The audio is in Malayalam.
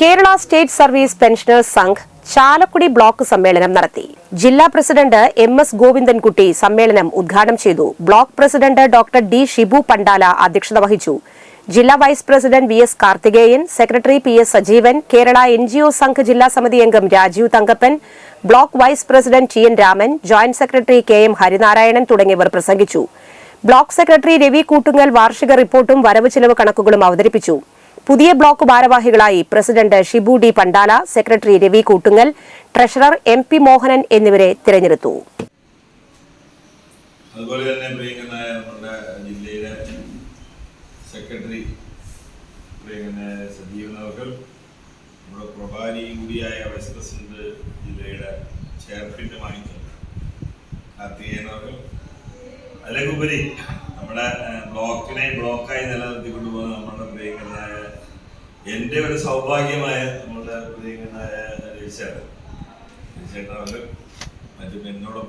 Kerala state service pensioners Sangh Chalakudy block സമ്മേളനം നടത്തി. ജില്ലാ പ്രസിഡന്റ് എം എസ് ഗോവിന്ദൻകുട്ടി സമ്മേളനം ഉദ്ഘാടനം ചെയ്തു. Block president doctor D Shibu Pandala അധ്യക്ഷത വഹിച്ചു. ജില്ലാ vice president V S Karthikeyan secretary P S Sajeevan Kerala N G O Sangh ജില്ലാ സമിതി അംഗം Rajeev Thankappan block vice president T N Raman joint secretary K M Harinarayanan തുടങ്ങിയവർ പ്രസംഗിച്ചു. ബ്ലോക്ക് സെക്രട്ടറി രവി കൂട്ടുങ്ങൽ വാർഷിക റിപ്പോർട്ടും വരവ് ചെലവ് കണക്കുകളും അവതരിപ്പിച്ചു. പുതിയ ബ്ലോക്ക് ഭാരവാഹികളായി president Shibu D Pandala secretary Ravi Koottungal treasurer M P Mohanan എന്നിവരെ തിരഞ്ഞെടുത്തു. അതുപോലെ തന്നെ നമ്മുടെ ജില്ലയിലെ സെക്രട്ടറി നമ്മുടെ പ്രഭാരി കൂടിയായ വൈസ് പ്രസിഡന്റ് ജില്ലയുടെ നമ്മുടെ ബ്ലോക്കിനെ ബ്ലോക്കായി നിലനിർത്തിക്കൊണ്ടുപോകുന്ന നമ്മുടെ പ്രിയങ്കനായ എന്റെ ഒരു സൗഭാഗ്യമായ നമ്മുടെ പ്രിയങ്കനായ രവിചേട്ടൻ അവർ മറ്റും എന്നോടൊപ്പം